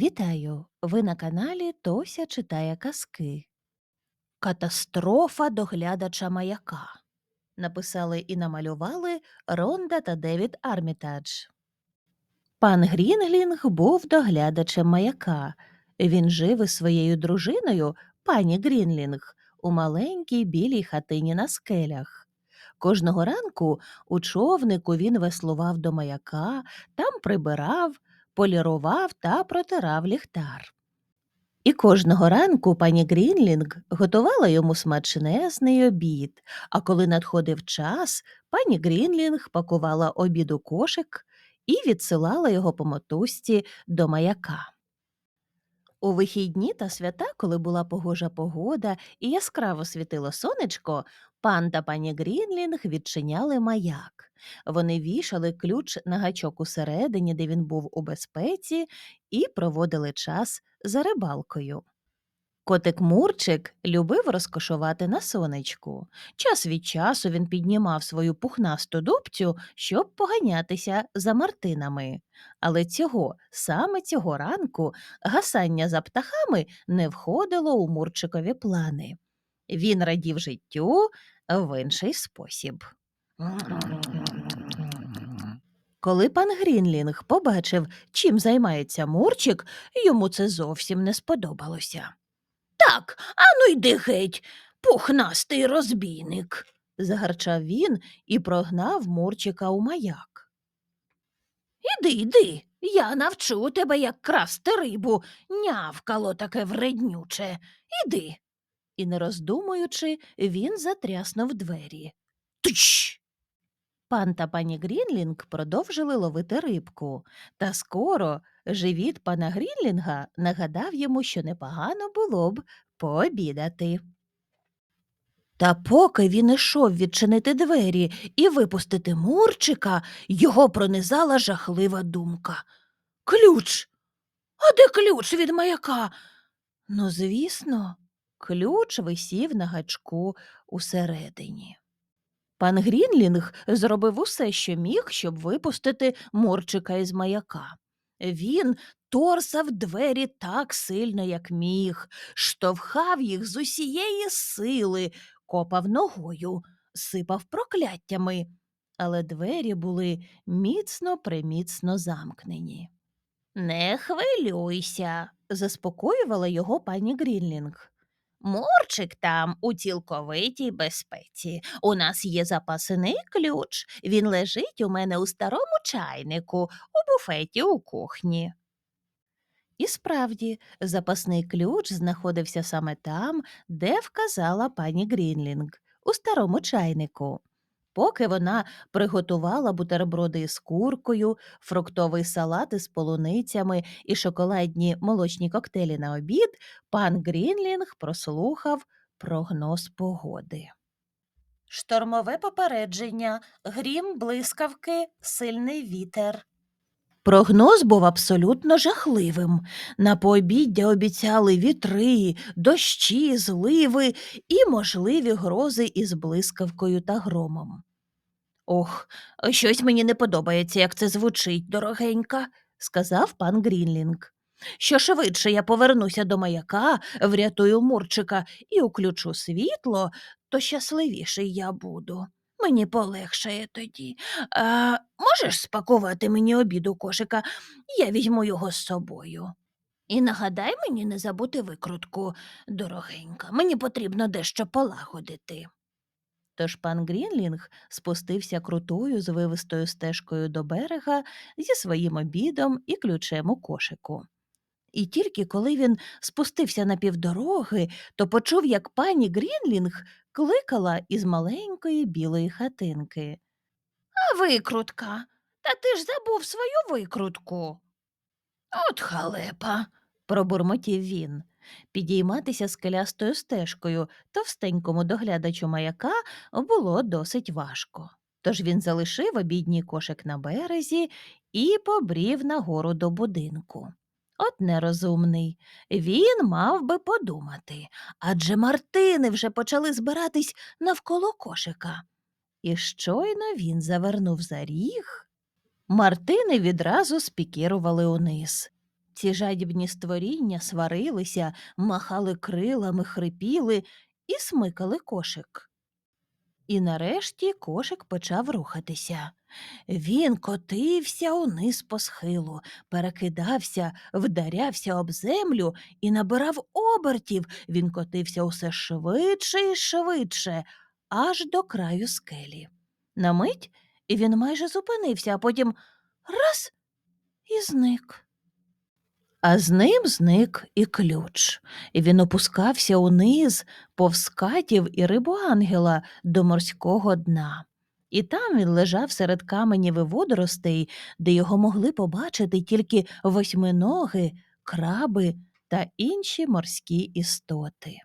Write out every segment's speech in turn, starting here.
Вітаю! Ви на каналі Тося читає казки. Катастрофа доглядача маяка. Написали і намалювали Ронда та Девід Армітадж. Пан Грінглінг був доглядачем маяка. Він жив із своєю дружиною, пані Грінлінг, у маленькій білій хатині на скелях. Кожного ранку у човнику він веслував до маяка, там прибирав, полірував та протирав ліхтар. І кожного ранку пані Грінлінг готувала йому смачнезний обід, а коли надходив час, пані Грінлінг пакувала обід у кошик і відсилала його по мотузці до маяка. У вихідні та свята, коли була погожа погода і яскраво світило сонечко, пан та пані Грінлінг відчиняли маяк. Вони вішали ключ на гачок усередині, де він був у безпеці, і проводили час за рибалкою. Котик Мурчик любив розкошувати на сонечку. Час від часу він піднімав свою пухнасту дубцю, щоб поганятися за мартинами. Але цього, саме цього ранку, гасання за птахами не входило у Мурчикові плани. Він радів життю в інший спосіб. Коли пан Грінлінг побачив, чим займається Мурчик, йому це зовсім не сподобалося. Так, ану йди геть, пухнастий розбійник, загарчав він і прогнав Мурчика у маяк. Іди, йди, я навчу тебе, як красти рибу, нявкало таке вреднюче. Іди. І, не роздумуючи, він затряснув двері. Тич. Пан та пані Грінлінг продовжили ловити рибку, та скоро живіт пана Грінлінга нагадав йому, що непогано було б пообідати. Та поки він ішов відчинити двері і випустити Мурчика, його пронизала жахлива думка. Ключ. А де ключ від маяка? Ну, звісно, ключ висів на гачку усередині. Пан Грінлінг зробив усе, що міг, щоб випустити Мурчика із маяка. Він торсав двері так сильно, як міг, штовхав їх з усієї сили, копав ногою, сипав прокляттями, але двері були міцно приміцно замкнені. Не хвилюйся, заспокоювала його пані Грінлінг. Мурчик там у цілковитій безпеці. У нас є запасний ключ. Він лежить у мене у старому чайнику, у буфеті у кухні. І справді, запасний ключ знаходився саме там, де вказала пані Грінлінг, у старому чайнику. Поки вона приготувала бутерброди із куркою, фруктовий салат із полуницями і шоколадні молочні коктейлі на обід, пан Грінлінг прослухав прогноз погоди. Штормове попередження, грім, блискавки, сильний вітер. Прогноз був абсолютно жахливим. На пообіддя обіцяли вітри, дощі, зливи і можливі грози із блискавкою та громом. Ох, щось мені не подобається, як це звучить, дорогенька, сказав пан Грінлінг. Що швидше я повернуся до маяка, врятую Мурчика і уключу світло, то щасливіший я буду. Мені полегшає тоді. А, можеш спакувати мені обід у кошика? Я візьму його з собою. І нагадай мені не забути викрутку, дорогенька. Мені потрібно дещо полагодити. Тож пан Грінлінг спустився крутою звивистою стежкою до берега зі своїм обідом і ключем у кошику. І тільки коли він спустився на півдороги, то почув, як пані Грінлінг кликала із маленької білої хатинки. А викрутка. Та ти ж забув свою викрутку. От халепа, пробурмотів він. Підійматися скелястою стежкою товстенькому доглядачу маяка було досить важко. Тож він залишив обідній кошик на березі і побрів нагору до будинку. От нерозумний. Він мав би подумати, адже мартини вже почали збиратись навколо кошика. І щойно він завернув за ріг, мартини відразу спікірували униз. Ці жадібні створіння сварилися, махали крилами, хрипіли і смикали кошик. І нарешті кошик почав рухатися. Він котився униз по схилу, перекидався, вдарявся об землю і набирав обертів. Він котився усе швидше і швидше, аж до краю скелі. На мить він майже зупинився, а потім раз і зник. А з ним зник і ключ, і він опускався униз, повз катів і рибоангела до морського дна. І там він лежав серед каменів і водоростей, де його могли побачити тільки восьминоги, краби та інші морські істоти.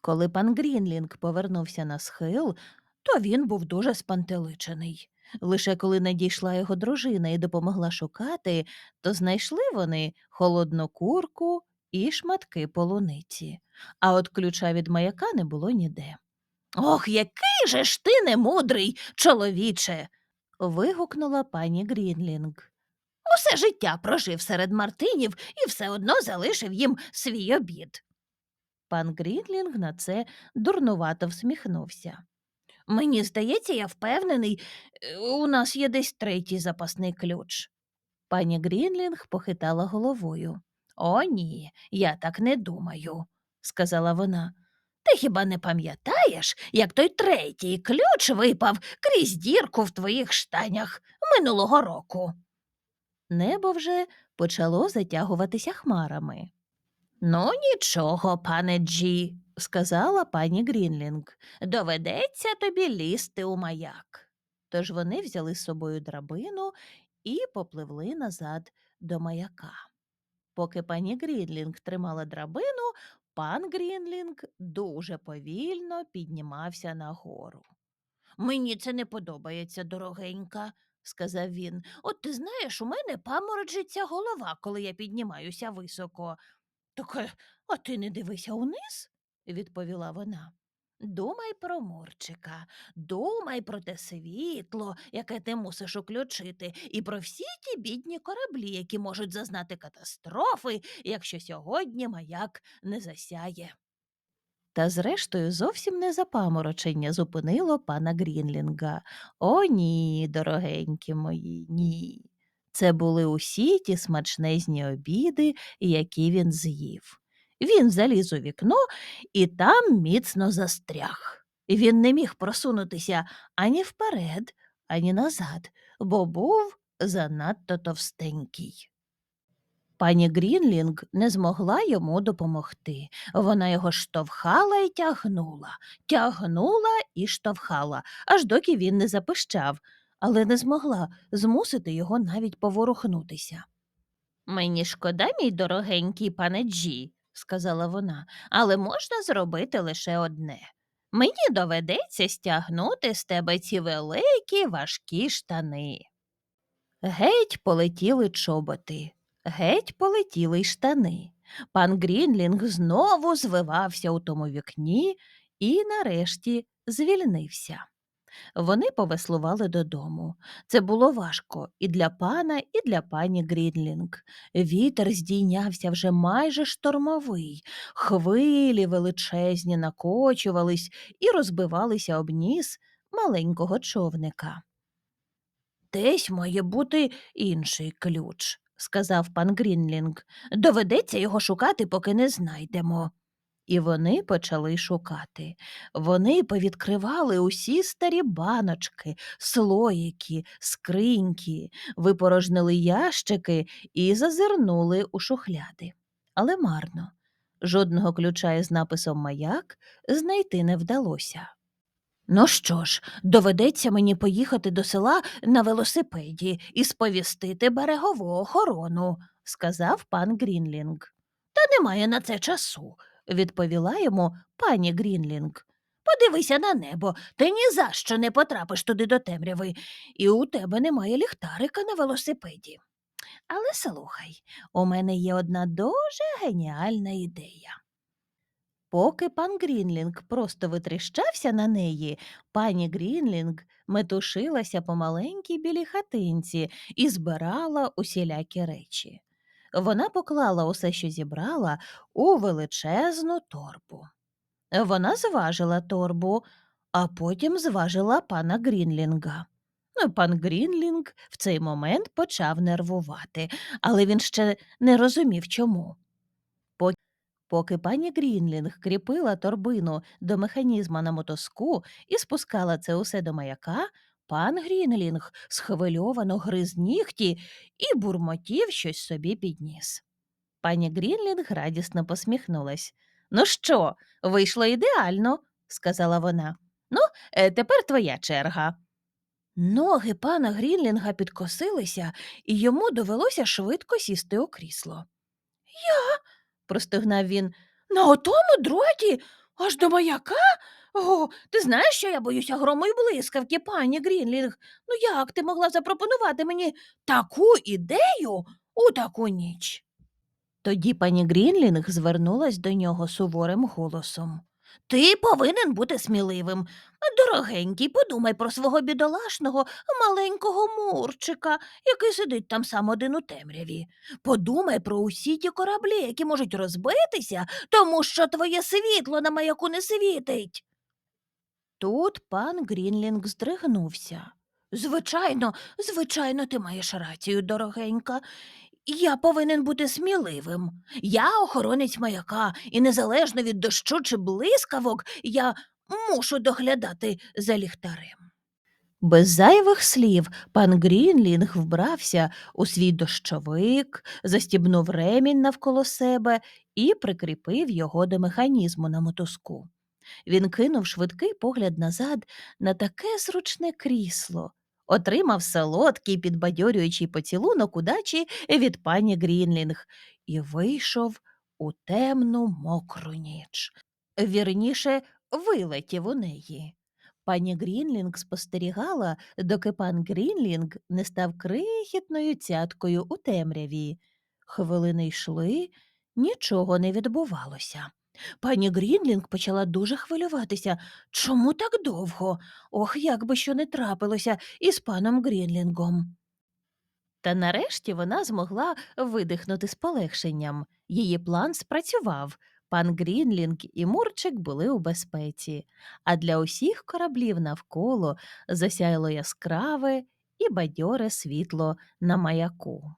Коли пан Грінлінг повернувся на схил, то він був дуже спантеличений. Лише коли надійшла його дружина і допомогла шукати, то знайшли вони холодну курку і шматки полуниці, а от ключа від маяка не було ніде. Ох, який же ж ти немудрий, чоловіче. вигукнула пані Грінлінг. Усе життя прожив серед мартинів і все одно залишив їм свій обід. Пан Грінлінг на це дурнувато всміхнувся. Мені здається, я впевнений, е, у нас є десь третій запасний ключ. Пані Грінлінг похитала головою. О, ні, я так не думаю, сказала вона. Ти хіба не пам'ятаєш, як той третій ключ випав крізь дірку в твоїх штанях минулого року? Небо вже почало затягуватися хмарами. Ну, нічого, пане Джі, сказала пані Грінлінг. Доведеться тобі лізти у маяк. Тож вони взяли з собою драбину і попливли назад до маяка. Поки пані Грінлінг тримала драбину, пан Грінлінг дуже повільно піднімався нагору. Мені це не подобається, дорогенька, сказав він. От ти знаєш, у мене паморочиться голова, коли я піднімаюся високо. Так, е, а ти не дивися униз, відповіла вона. Думай про Мурчика, думай про те світло, яке ти мусиш уключити, і про всі ті бідні кораблі, які можуть зазнати катастрофи, якщо сьогодні маяк не засяє. Та зрештою зовсім не запаморочення зупинило пана Грінлінга. О, ні, дорогенькі мої, ні. Це були усі ті смачнезні обіди, які він з'їв. Він заліз у вікно і там міцно застряг. Він не міг просунутися ані вперед, ані назад, бо був занадто товстенький. Пані Грінлінг не змогла йому допомогти. Вона його штовхала і тягнула, тягнула і штовхала, аж доки він не запищав, але не змогла змусити його навіть поворухнутися. Мені шкода, мій дорогенький пане Джі, сказала вона, але можна зробити лише одне. Мені доведеться стягнути з тебе ці великі важкі штани. Геть полетіли чоботи, геть полетіли й штани. Пан Грінлінг знову звивався у тому вікні і нарешті звільнився. Вони повеслували додому. Це було важко і для пана, і для пані Грінлінг. Вітер здійнявся вже майже штормовий, хвилі величезні накочувались і розбивалися об ніс маленького човника. Десь має бути інший ключ, сказав пан Грінлінг. Доведеться його шукати, поки не знайдемо. І вони почали шукати. Вони повідкривали усі старі баночки, слоїки, скриньки, випорожнили ящики і зазирнули у шухляди. Але марно. Жодного ключа із написом маяк знайти не вдалося. Ну що ж, доведеться мені поїхати до села на велосипеді і сповістити берегову охорону, сказав пан Грінлінг. Та немає на це часу відповіла йому пані Грінлінг. Подивися на небо, ти ні за що не потрапиш туди до темряви, і у тебе немає ліхтарика на велосипеді. Але слухай, у мене є одна дуже геніальна ідея. Поки пан Грінлінг просто витріщався на неї, пані Грінлінг метушилася по маленькій білій хатинці і збирала усілякі речі. Вона поклала усе, що зібрала, у величезну торбу. Вона зважила торбу, а потім зважила пана Грінлінга. Ну, Пан Грінлінг в цей момент почав нервувати, але він ще не розумів чому. Поки пані Грінлінг кріпила торбину до механізма на мотоску і спускала це усе до маяка, пан Грінлінг схвильовано гриз нігті і бурмотів щось собі підніс. Пані Грінлінг радісно посміхнулась. Ну що, вийшло ідеально, сказала вона. Ну, е, тепер твоя черга. Ноги пана Грінлінга підкосилися, і йому довелося швидко сісти у крісло. Я. простогнав він. На отому дроті, аж до маяка? О, ти знаєш, що я боюся грому й блискавки, пані Грінлінг. Ну як ти могла запропонувати мені таку ідею у таку ніч? Тоді пані Грінлінг звернулась до нього суворим голосом. Ти повинен бути сміливим. Дорогенький, подумай про свого бідолашного маленького мурчика, який сидить там сам один у темряві. Подумай про усі ті кораблі, які можуть розбитися, тому що твоє світло на маяку не світить. Тут пан Грінлінг здригнувся. Звичайно, звичайно, ти маєш рацію, дорогенька. Я повинен бути сміливим. Я охоронець маяка, і незалежно від дощу чи блискавок, я мушу доглядати за ліхтарем. Без зайвих слів пан Грінлінг вбрався у свій дощовик, застібнув ремінь навколо себе і прикріпив його до механізму на мотузку. Він кинув швидкий погляд назад на таке зручне крісло, отримав солодкий підбадьорюючий поцілунок удачі від пані Грінлінг і вийшов у темну мокру ніч. Вірніше, вилетів у неї. Пані Грінлінг спостерігала, доки пан Грінлінг не став крихітною цяткою у темряві. Хвилини йшли, нічого не відбувалося. Пані Грінлінг почала дуже хвилюватися. Чому так довго? Ох, як би що не трапилося із паном Грінлінгом. Та нарешті вона змогла видихнути з полегшенням. Її план спрацював. Пан Грінлінг і Мурчик були у безпеці, а для усіх кораблів навколо засяяло яскраве і бадьоре світло на маяку.